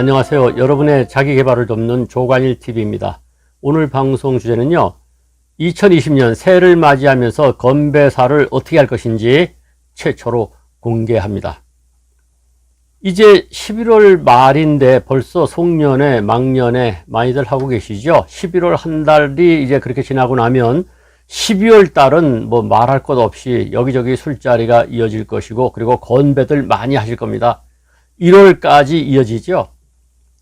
안녕하세요. 여러분의 자기 개발을 돕는 조관일 TV입니다. 오늘 방송 주제는요. 2020년 새해를 맞이하면서 건배사를 어떻게 할 것인지 최초로 공개합니다. 이제 11월 말인데 벌써 송년회, 망년회 많이들 하고 계시죠? 11월 한 달이 이제 그렇게 지나고 나면 12월 달은 뭐 말할 것 없이 여기저기 술자리가 이어질 것이고 그리고 건배들 많이 하실 겁니다. 1월까지 이어지죠.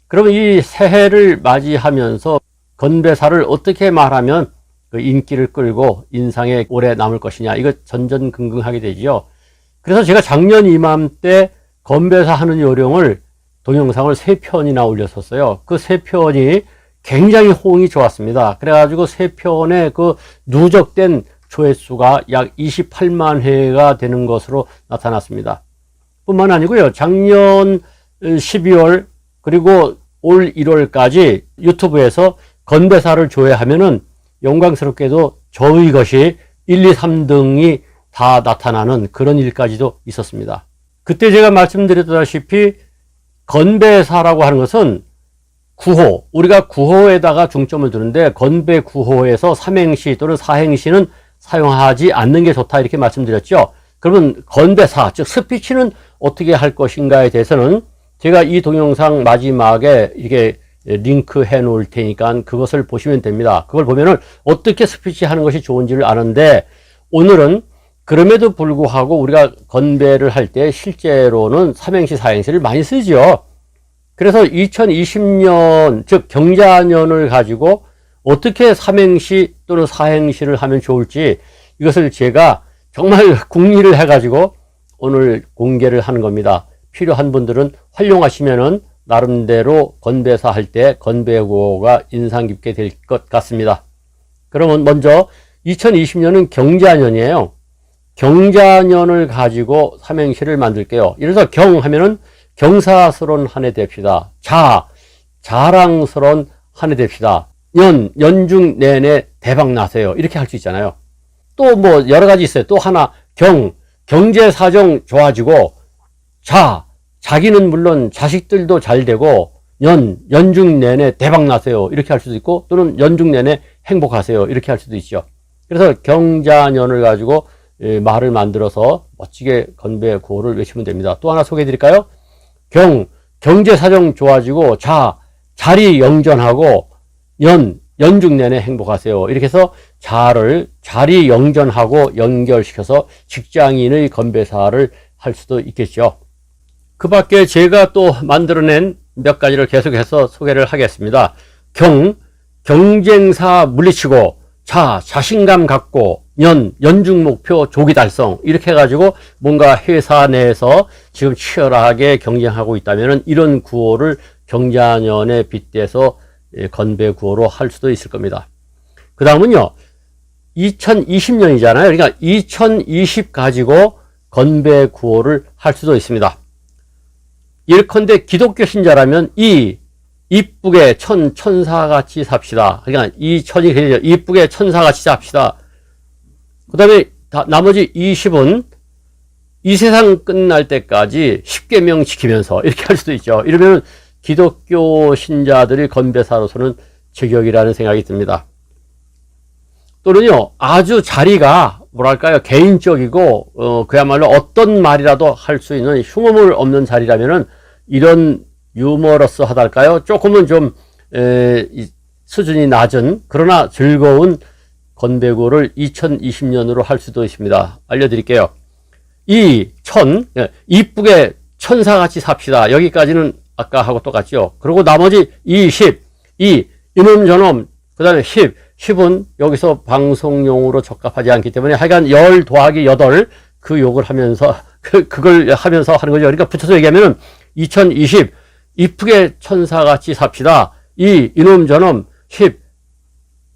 그러면 이 새해를 맞이하면서 건배사를 어떻게 말하면 그 인기를 끌고 인상에 오래 남을 것이냐 이거 전전긍긍하게 되지요. 그래서 제가 작년 이맘때 건배사 하는 요령을 동영상을 세 편이나 올렸었어요. 그 세 편이 굉장히 호응이 좋았습니다. 그래가지고 세 편의 그 누적된 조회수가 약 28만 회가 되는 것으로 나타났습니다. 뿐만 아니고요. 작년 12월 그리고 올 1월까지 유튜브에서 건배사를 조회하면은 영광스럽게도 저의 것이 1, 2, 3등이 다 나타나는 그런 일까지도 있었습니다. 그때 제가 말씀드렸다시피 건배사라고 하는 것은 구호, 우리가 구호에다가 중점을 두는데 건배 구호에서 삼행시 또는 사행시는 사용하지 않는 게 좋다 이렇게 말씀드렸죠. 그러면 건배사, 즉 스피치는 어떻게 할 것인가에 대해서는 제가 이 동영상 마지막에 이게 링크 해 놓을 테니까 그것을 보시면 됩니다. 그걸 보면은 어떻게 스피치 하는 것이 좋은지를 아는데 오늘은 그럼에도 불구하고 우리가 건배를 할 때 실제로는 삼행시, 사행시를 많이 쓰죠. 그래서 2020년, 즉 경자년을 가지고 어떻게 삼행시 또는 사행시를 하면 좋을지 이것을 제가 정말 궁리를 해가지고 오늘 공개를 하는 겁니다. 필요한 분들은 활용하시면은 나름대로 건배사 할 때 건배구호가 인상 깊게 될 것 같습니다. 그러면 먼저 2020년은 경자년이에요. 경자년을 가지고 삼행시를 만들게요. 이래서 경 하면은 경사스러운 한 해 됩시다. 자, 자랑스러운 한 해 됩시다. 연, 연중 내내 대박 나세요. 이렇게 할 수 있잖아요. 또 뭐 여러 가지 있어요. 또 하나, 경, 경제 사정 좋아지고, 자, 자기는 물론 자식들도 잘 되고, 연, 연중 내내 대박 나세요. 이렇게 할 수도 있고, 또는 연중 내내 행복하세요. 이렇게 할 수도 있죠. 그래서 경자년을 가지고 예, 말을 만들어서 멋지게 건배 구호를 외치면 됩니다. 또 하나 소개해 드릴까요? 경, 경제 사정 좋아지고, 자, 자리 영전하고, 연, 연중 내내 행복하세요. 이렇게 해서 자를 자리 영전하고 연결시켜서 직장인의 건배사를 할 수도 있겠죠. 그 밖에 제가 또 만들어낸 몇 가지를 계속해서 소개를 하겠습니다. 경, 경쟁사 물리치고, 자, 자신감 갖고, 연, 연중 목표 조기 달성. 이렇게 해가지고 뭔가 회사 내에서 지금 치열하게 경쟁하고 있다면 이런 구호를 경자년에 빗대서 예, 건배 구호로 할 수도 있을 겁니다. 그 다음은요, 2020년이잖아요. 그러니까 2020 가지고 건배 구호를 할 수도 있습니다. 예컨대 기독교 신자라면 이 이쁘게 천 천사같이 삽시다. 그러니까 이 천이 그죠 이쁘게 천사같이 삽시다. 그 다음에 나머지 20은 이 세상 끝날 때까지 10계명 지키면서 이렇게 할 수도 있죠. 이러면 기독교 신자들이 건배사로서는 제격이라는 생각이 듭니다. 또는요, 아주 자리가 뭐랄까요, 개인적이고, 어, 그야말로 어떤 말이라도 할 수 있는 흉음을 없는 자리라면은 이런 유머러스 하달까요? 조금은 좀, 에, 수준이 낮은, 그러나 즐거운 건배구를 2020년으로 할 수도 있습니다. 알려드릴게요. 이 천, 예, 이쁘게 천사같이 삽시다. 여기까지는 아까 하고 똑같죠. 그리고 나머지 20, 이, 이놈 저놈, 그 다음에 10, 10은 여기서 방송용으로 적합하지 않기 때문에 하여간 열 더하기 여덟 그 욕을 하면서, 그, 그걸 하면서 하는 거죠. 그러니까 붙여서 얘기하면은 2020, 이쁘게 천사같이 삽시다. 이, 이놈 저놈, 10,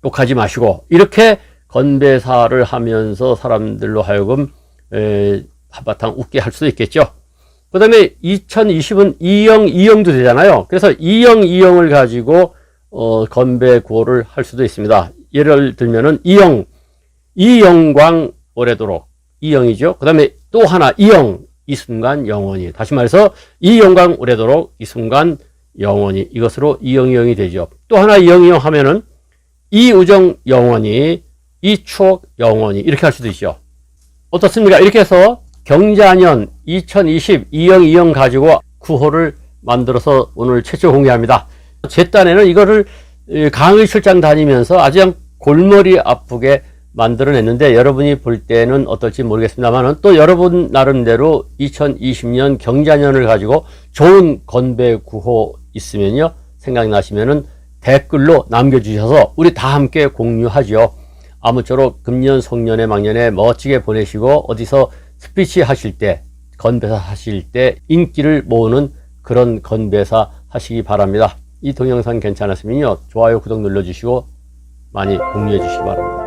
욕하지 마시고, 이렇게 건배사를 하면서 사람들로 하여금, 에, 한바탕 웃게 할 수도 있겠죠. 그 다음에 2020은 2형, 2형도 되잖아요. 그래서 2형, 2형을 가지고, 어, 건배 구호를 할 수도 있습니다. 예를 들면은 2형, 이영광 오래도록. 2형이죠. 그 다음에 또 하나, 2형, 이 순간 영원히. 다시 말해서, 이 영광 오래도록, 이 순간 영원히 이것으로 이영이영이 되죠. 또 하나 이영이영 하면은 이 우정 영원히 이 추억 영원히 이렇게 할 수도 있죠. 어떻습니까? 이렇게 해서 경자년 2020 이영 이영 가지고 구호를 만들어서 오늘 최초 공개합니다. 제 딴에는 이거를 이, 강의 출장 다니면서 아주 그냥 골머리 아프게 만들어냈는데 여러분이 볼 때는 어떨지 모르겠습니다만은 또 여러분 나름대로 2020년 경자년을 가지고 좋은 건배 구호 있으면요 생각나시면은 댓글로 남겨주셔서 우리 다 함께 공유하죠. 아무쪼록 금년 송년회 막년에 멋지게 보내시고 어디서 스피치 하실 때 건배사 하실 때 인기를 모으는 그런 건배사 하시기 바랍니다. 이 동영상 괜찮았으면요 좋아요 구독 눌러주시고 많이 공유해 주시기 바랍니다.